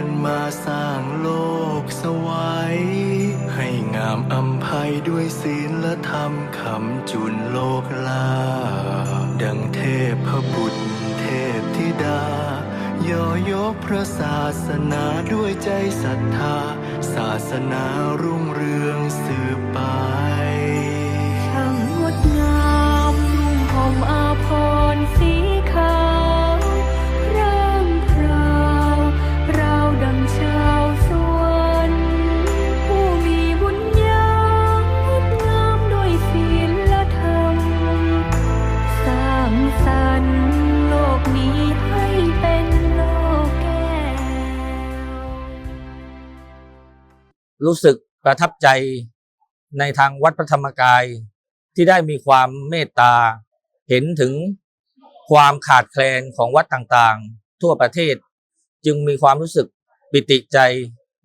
กันมาสร้างโลกสวัยให้งามอัมภัยด้วยศีลและธรรมคำจุนโลกลา ดังเทพพระบุตรเทพธิดา ย่อยกพระศาสนาด้วยใจศรัทธา ศาสนารุ่งเรืองสืบไปข้างงดงามรุ่งผมอาพรสี รู้สึกประทับใจในทางวัดพระธรรมกายที่ได้มีความเมตตา เห็นถึงความขาดแคลนของวัดต่างๆ ทั่วประเทศจึงมีความรู้สึกปิติใจ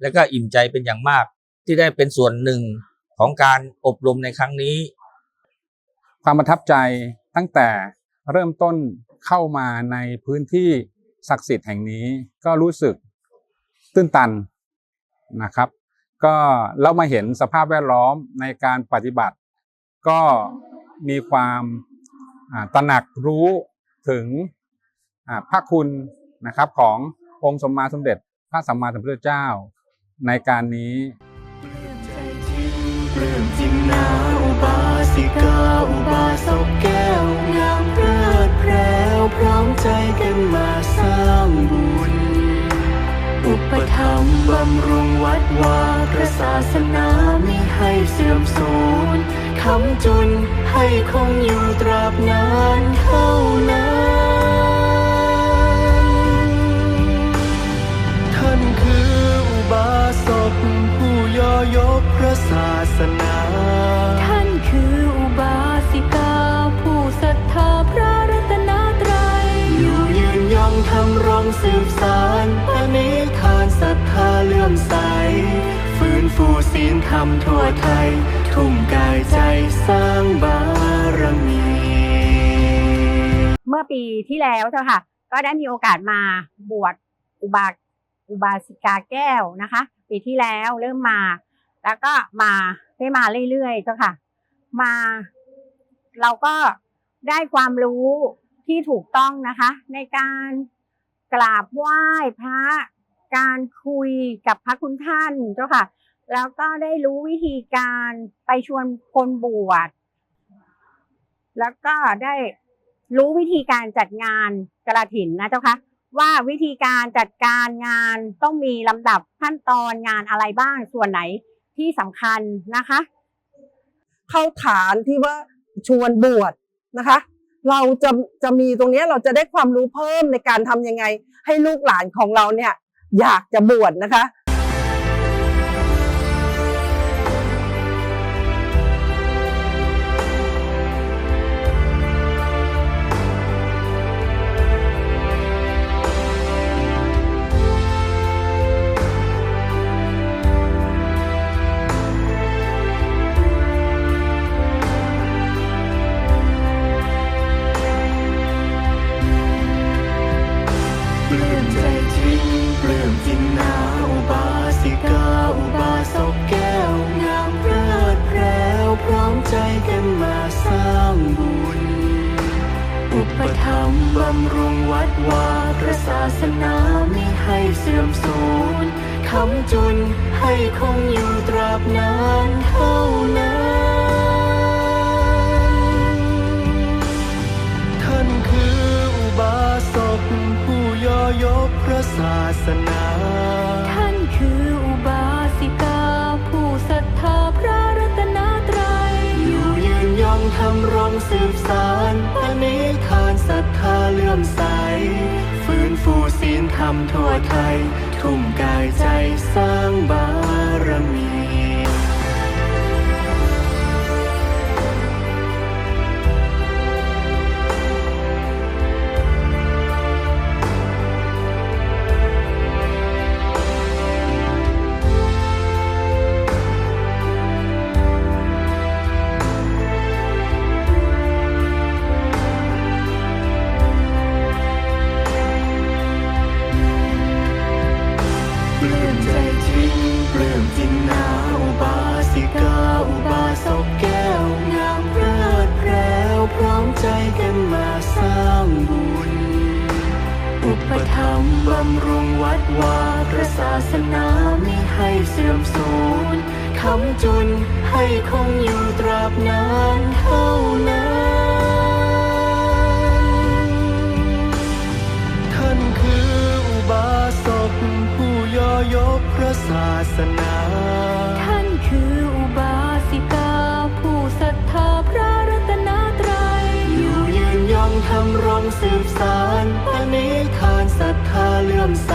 และก็อิ่มใจเป็นอย่างมาก ที่ได้เป็นส่วนหนึ่งของการอบรมในครั้งนี้ ความประทับใจตั้งแต่เริ่มต้นเข้ามาในพื้นที่ศักดิ์สิทธิ์แห่งนี้ก็รู้สึกตื้นตันนะครับ ก็แล้วมาเห็นสภาพแวดล้อมในการปฏิบัติ ก็มีความตระหนักรู้ถึงพระคุณนะครับขององค์สมมาสมเด็จพระสัมมาสัมพุทธเจ้าในการนี้ปลื้มจริงนาอุบาสิกาอุบาสกแก้วงามเพลิดเพลวพร้อมใจกันมาสร้างบุญ อุปถัมบำรุงวัดวาพระศาสนามิให้เสื่อมสูญคำจุนให้คงอยู่ตราบนานเท่านั้นท่านคืออุบาสกผู้ย่อยกพระศาสนา ท่านคือ สืบสารพระนิทานศรัทธาเลื่อมใส ฟื้นฟูศีลธรรมทั่วไทย ทุ่มกายใจสร้างบารมี เมื่อปีที่แล้วเจ้าค่ะ ก็ได้มีโอกาสมาบวชอุบาอุบาสิกาแก้วนะคะ ปีที่แล้วเริ่มมา แล้วก็มาได้มาเรื่อยๆเจ้าค่ะ มา เราก็ได้ความรู้ที่ถูกต้องนะคะ ในการ กราบไหว้พระการคุยกับพระคุณท่านเจ้าค่ะ แล้วก็ได้รู้วิธีการไปชวนคนบวชแล้วก็ได้รู้วิธีการจัดงานกระถินนะเจ้าคะว่าวิธีการจัดการงานต้องมีลำดับขั้นตอนงานอะไรบ้างส่วนไหนที่สำคัญนะคะ เข้าฐานที่ว่าชวนบวชนะคะ เราจะจะมีตรงนี้เราจะได้ความรู้เพิ่มในการทำยังไง ให้ลูกหลานของเราเนี่ยอยากจะบวชนะคะ บำรุงวัดวาพระศาสนามิให้เสื่อมสูญคำจุนให้คงอยู่ตราบนานเท่านั้นท่านคืออุบาสกผู้ย่อยกพระศาสนา ท่านคืออุบาสิกา ผู้ศรัทธาพระรัตนตรัยอยู่ยืนยงทำรงสืบสารพระนิทานศรัทธ มใส ฟื้นฟูศีลธรรมทั่วไทย ทุ่มกายใจสร้างบาร ปลื้มจินนาอุบาสิกาอุบาสกแก้วงามเพลิดเพลิวพร้อมใจกันมาสร้างบุญ อุปถัมภ์บำรุงวัดวาพระศาสนาไม่ให้เสื่อมสูญคำจุนให้คงอยู่ตราบนานเท่านั้น ศาสนา ท่านคืออุบาสิกา ผู้ศรัทธาพระรัตนตรัย อยู่ยืนยงทำรงสืบสารปณิธานศรัทธาเลื่อมใส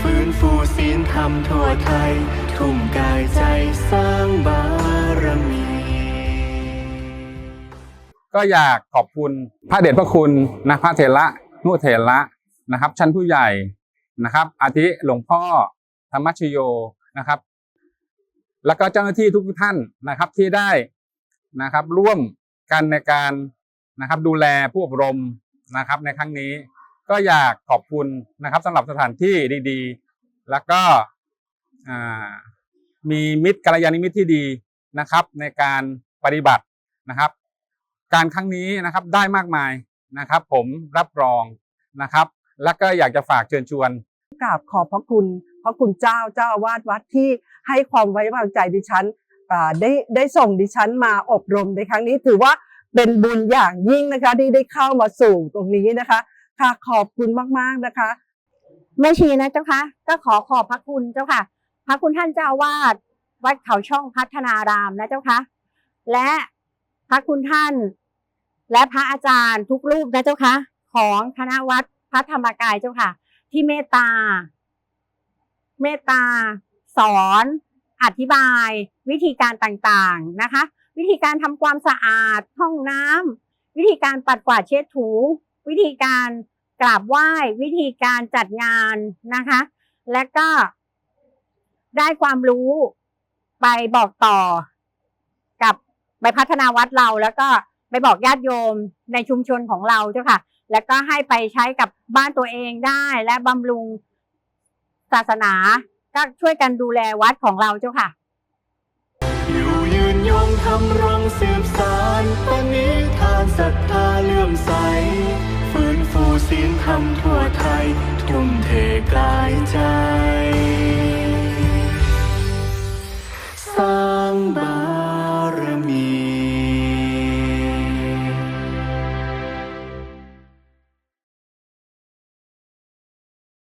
ฟื้นฟูศีลธรรมทั่วไทย ทุ่มกายใจสร้างบารมี ก็อยากขอบคุณพระเดชพระคุณนะพระเถระนุเถระนะครับ ชั้นผู้ใหญ่นะครับ อาทิหลวงพ่อ ธรรมชโยนะครับ แล้วก็เจ้าหน้าที่ทุกท่านนะครับที่ได้นะครับ ร่วมกันในการนะครับดูแลผู้อบรมนะครับในครั้งนี้ ก็อยากขอบคุณนะครับสำหรับสถานที่ดีๆ แล้วก็มีมิตรกัลยาณมิตรที่ดีนะครับ ในการปฏิบัตินะครับ การครั้งนี้นะครับได้มากมายนะครับ ผมรับรองนะครับ แล้วก็อยากจะฝากเชิญชวนกราบขอบพระคุณ ระคุณเจ้าเจ้าอาวาสวัดที่ให้ความไว้วางใจดิฉันได้ได้ส่งดิฉันมาอบรมในครั้งนี้ถือว่าเป็นบุญอย่างยิ่งนะคะที่ได้เข้ามาสู่ตรงนี้นะคะค่ะขอบคุณมากๆนะคะแม่ชีนะเจ้าคะก็ขอขอบพระคุณเจ้าค่ะ พระคุณท่านเจ้าวาสวัดเขาช่องพัฒนารามนะเจ้าคะและพระคุณท่าน และพระอาจารย์ทุกรูปนะเจ้าคะของคณะวัดพระธรรมกายเจ้าค่ะ ที่เมตตา เมตตา สอน อธิบาย วิธีการต่างๆนะคะ วิธีการทำความสะอาดห้องน้ำวิธีการปัดกวาดเช็ดถู วิธีการกราบไหว้ วิธีการจัดงานนะคะ และก็ได้ความรู้ไปบอกต่อ กับไปพัฒนาวัดเราแล้วก็ไปบอกญาติโยมในชุมชนของเราเจ้าค่ะ แล้วก็ให้ไปใช้กับบ้านตัวเองได้และบำรุง ศาสนาก็ช่วยกันดูแลวัดของเราเจ้าค่ะ อยู่ยืนยงทำรงสืบสารปณิธานศรัทธาเลื่อมใส ฟื้นฟูศีลธรรมทั่วไทย